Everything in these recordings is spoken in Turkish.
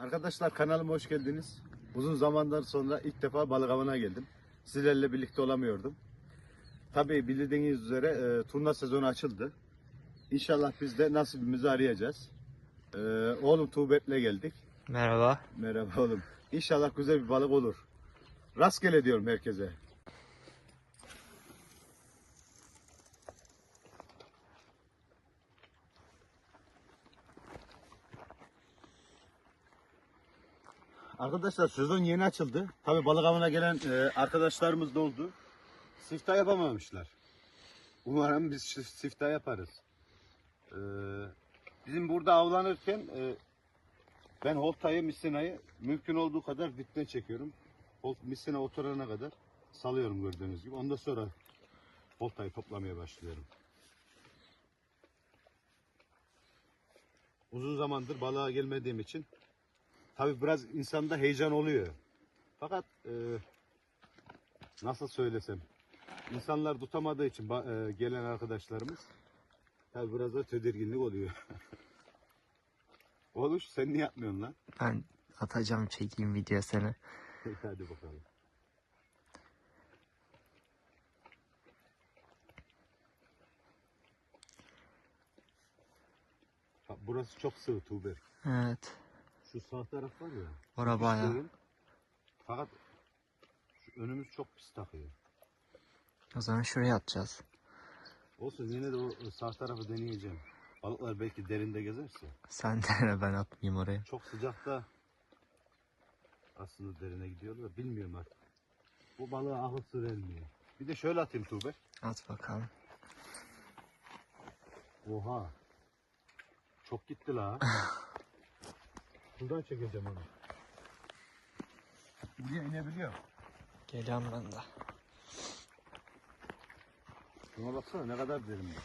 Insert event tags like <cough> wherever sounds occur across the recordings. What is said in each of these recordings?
Arkadaşlar kanalıma hoş geldiniz. Uzun zamandan sonra ilk defa balık avına geldim. Sizlerle birlikte olamıyordum. Tabii bildiğiniz üzere e, turna sezonu açıldı. İnşallah biz de nasibimizi arayacağız. E, oğlum Tuğbet'le geldik. Merhaba. Merhaba oğlum. İnşallah güzel bir balık olur. Rastgele diyorum herkese. Arkadaşlar sezon yeni açıldı. Tabi balık avına gelen e, arkadaşlarımız da oldu. Siftah yapamamışlar. Umarım biz siftah yaparız. E, bizim burada avlanırken e, ben holtayı, misinayı mümkün olduğu kadar dipten çekiyorum. Holt, misina oturana kadar salıyorum gördüğünüz gibi. Ondan sonra holtayı toplamaya başlıyorum. Uzun zamandır balığa gelmediğim için tabi biraz insanda heyecan oluyor. Fakat e, nasıl söylesem insanlar tutamadığı için e, gelen arkadaşlarımız tabi biraz da tedirginlik oluyor. <laughs> Oluş sen niye yapmıyorsun lan? Ben atacağım çekeyim video seni. <laughs> Hadi bakalım. Burası çok sığ Tuğber. Evet. Şu sağ taraf var ya. Ora bayağı. Fakat şu önümüz çok pis takıyor. O zaman şuraya atacağız. Olsun yine de o sağ tarafı deneyeceğim. Balıklar belki derinde gezerse. Sen dene ben atmayayım oraya. Çok sıcakta aslında derine gidiyorlar bilmiyorum artık. Bu balığa akıl sır ermiyor. Bir de şöyle atayım Tuğber. At bakalım. Oha. Çok gitti la. <laughs> Buradan çekeceğim onu. Buraya inebiliyor. Geliyorum ben de. Şuna baksana ne kadar derin bu.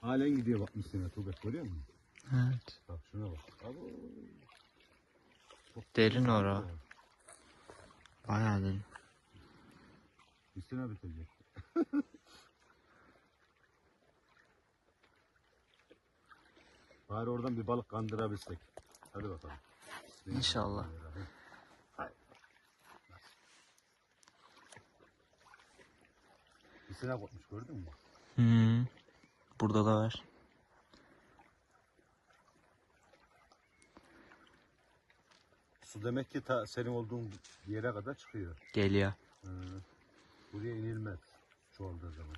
Halen gidiyor bak misine Tuğbek görüyor musun? Evet. Bak şuna bak. Abo. Çok Derin ora. Bayağı derin. Misine bitecek. <laughs> Bari oradan bir balık kandırabilsek. Hadi bakalım. İnşallah. Hay. Misine kopmuş gördün mü? Hmm. Burada da var. Su demek ki ta senin olduğun yere kadar çıkıyor. Geliyor. Hı. Buraya inilmez çoğaldığı zaman.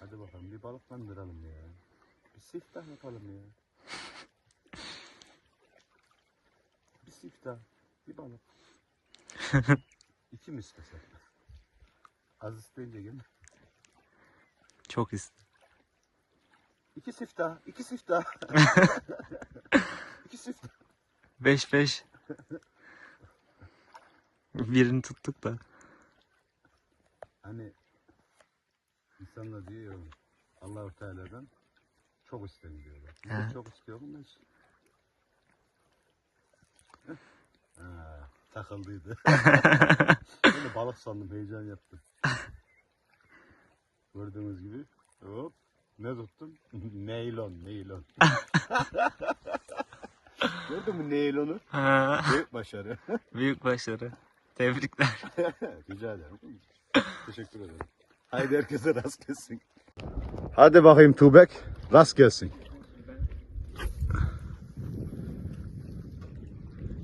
Hadi bakalım bir balık kandıralım ya. Bir siftah yapalım ya. Bir siftah, bir balık. <laughs> İki mi istesek? Az isteyince gel. Çok ist. İki siftah, iki siftah. <laughs> iki siftah. 5 5. Birini tuttuk da. Hani insanlar diyor ya Allah-u Teala'dan çok de He. çok istiyorum da işte. Heh. Ha, takıldıydı. <laughs> Böyle balık sandım heyecan yaptım. Gördüğünüz gibi hop ne tuttum? <laughs> neylon, neylon. <laughs> Gördün mü neylonu? Ha, Büyük başarı. Büyük başarı. Tebrikler. Rica ederim. Teşekkür ederim. Haydi herkese rast gelsin. Hadi bakayım Tuğbek. Rast gelsin.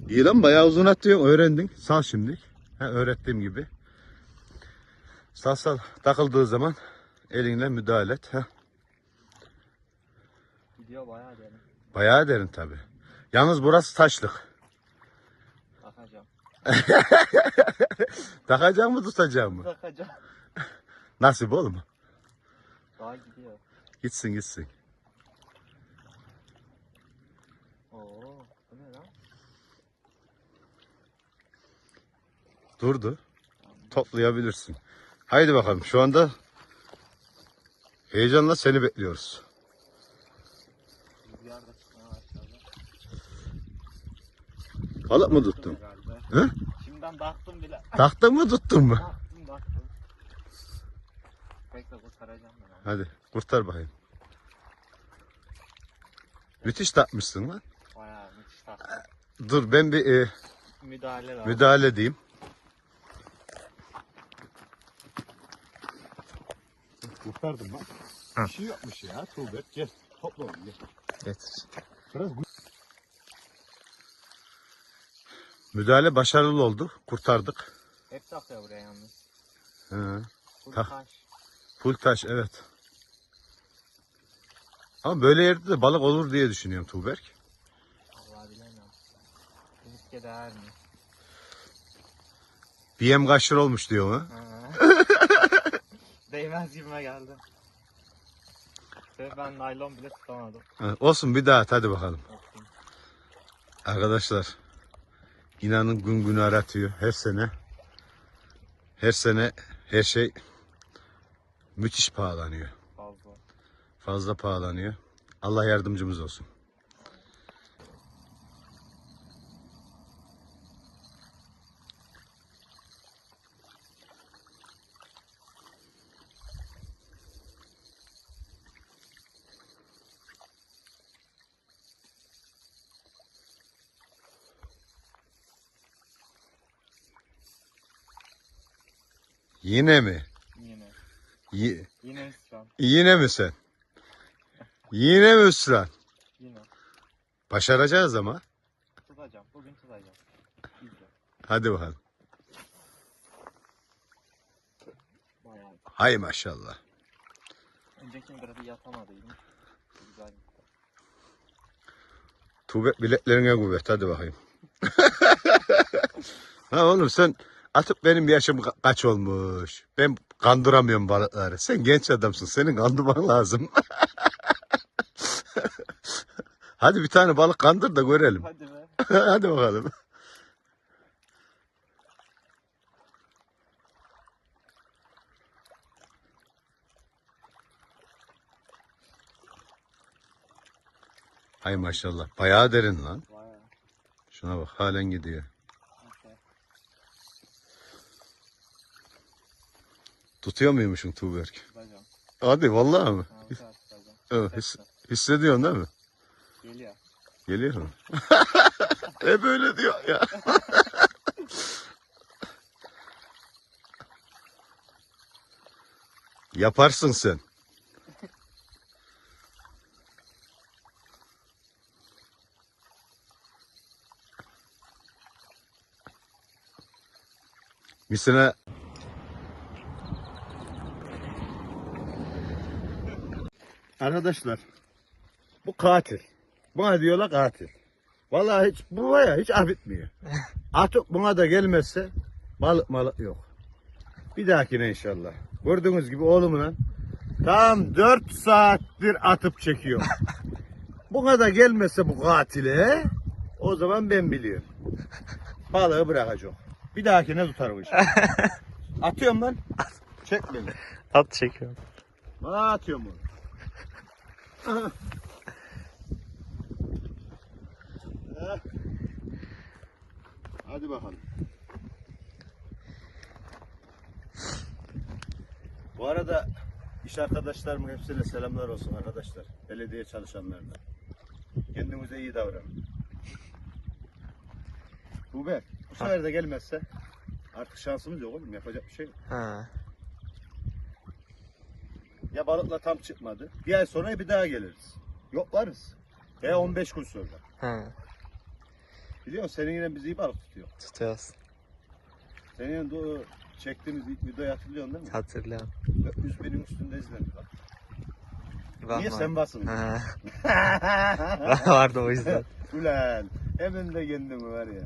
İyi lan bayağı uzun atıyorsun. Öğrendin. Sal şimdi. Ha, öğrettiğim gibi. Sal sal takıldığı zaman elinle müdahale et. Ha. Gidiyor bayağı derin. Bayağı derin tabi. Yalnız burası taşlık. Bakacağım. <laughs> Takacak mı tutacak mı? Bakacağım. Nasip oğlum. Daha gidiyor. Gitsin gitsin. Oo, bu ne lan? Durdu. Toplayabilirsin. Haydi bakalım şu anda heyecanla seni bekliyoruz. Rüzgar da çıkmaya başladı. Balık mı tuttun? Herhalde. Hı? Şimdiden baktım bile. Taktın mı tuttun mu? Bekle kurtaracağım ben onu. Hadi kurtar bakayım. Müthiş takmışsın lan. Bayağı müthiş taktım. Dur ben bir e, Müdahale var. müdahale edeyim. Kurtardım bak. Ha. Bir şey yokmuş ya. Tuğbet gel. Topla onu gel. Getir. Biraz Müdahale başarılı oldu. Kurtardık. Hep takıyor buraya yalnız. Hı. Taş. Full taş evet. Ama böyle yerde de balık olur diye düşünüyorum Tuğberk. Allah bilemem. Riske değer mi? Bir yem kaşır olmuş diyor mu? <laughs> Değmez gibime geldi. Ve ben naylon bile tutamadım. Ha, Olsun bir daha at, hadi bakalım. Olsun. Arkadaşlar inanın gün günü aratıyor her sene. Her sene her şey müthiş pahalanıyor. Fazla. Fazla pahalanıyor. Allah yardımcımız olsun. Yine mi? Yine. Y- Yine mi sen? Yine mi ısrar? Yine. Başaracağız ama. Tutacağım. Bugün tutacağım. İzle. Hadi bakalım. Bayağı. Hay maşallah. Öncekini biraz yatamadıydım. Güzel. Tuğbe bileklerine kuvvet hadi bakayım. <laughs> ha oğlum sen atıp benim yaşım ka- kaç olmuş. Ben kandıramıyorum balıkları. Sen genç adamsın. Senin kandırman lazım. <laughs> hadi bir tane balık kandır da görelim. Hadi be. <laughs> hadi bakalım. Hay maşallah. Bayağı derin lan. Bayağı. Şuna bak halen gidiyor. Tutuyor muymuşum Tuğberk? Tutacağım. Hadi vallahi mi? Evet, his- hissediyorsun değil mi? Geliyor. Geliyor mu? <laughs> e böyle diyor ya. <laughs> Yaparsın sen. Misine Arkadaşlar bu katil. Buna diyorlar katil. Vallahi hiç bu var ya hiç affetmiyor. <laughs> Artık buna da gelmezse balık malık yok. Bir dahakine inşallah. Gördüğünüz gibi oğlumla tam 4 saattir atıp çekiyor. <laughs> buna da gelmezse bu katile o zaman ben biliyorum. Balığı bırakacak. Bir dahakine tutar bu işi. Atıyorum lan. Çek beni. At çekiyorum. Bana atıyorum bunu. Hadi bakalım. Bu arada iş arkadaşlarımın hepsine selamlar olsun arkadaşlar. Belediye çalışanlarına. Kendinize iyi davranın. Tuğber, bu sefer de gelmezse artık şansımız yok oğlum. Yapacak bir şey yok. Ha. Ya balıkla tam çıkmadı. Bir ay sonra bir daha geliriz. Yoklarız. Veya 15 gün sonra. Ha. Biliyor musun senin yine bizi iyi balık tutuyor. Tutuyoruz. Senin yine o çektiğimiz ilk videoyu hatırlıyorsun değil mi? Hatırlıyorum. 100 binin üstünde izlendi bak. <laughs> Ben Niye var- sen basın? Ha. Vardı o yüzden. Ulan hemen de kendimi var ya.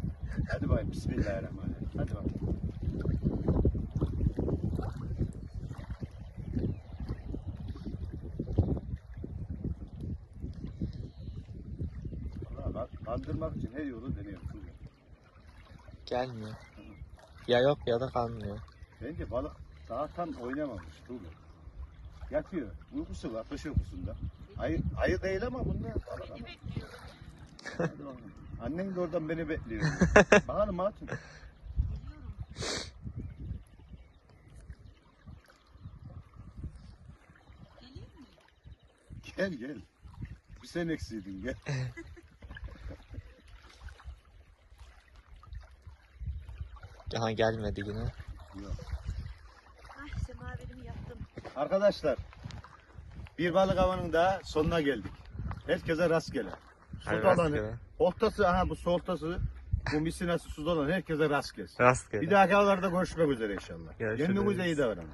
Hadi bakayım bismillahirrahmanirrahim. Hadi bakalım. Vallahi bak, Kandırmak için her yolu deniyorum. Gelmiyor. Ya yok ya da kalmıyor. Bence balık daha tam oynamamış Tuğba. Yatıyor. Uykusu var, kış uykusunda. Ayı, ayı değil ama bunlar balık ama. <laughs> Annen de oradan beni bekliyor. <laughs> bakalım Hatun. Gel gel. Bir sen eksiydin gel. <laughs> Aha gelmedi yine. Ay semaverimi yaptım. Arkadaşlar bir balık avının daha sonuna geldik. Herkese rastgele. Olanı, rastgele. oltası, aha bu soltası, bu misinası suda olan herkese rast gelsin. Rastgele. Bir dahaki avlarda görüşmek üzere inşallah. Görüşürüz. Kendinize iyi davranın.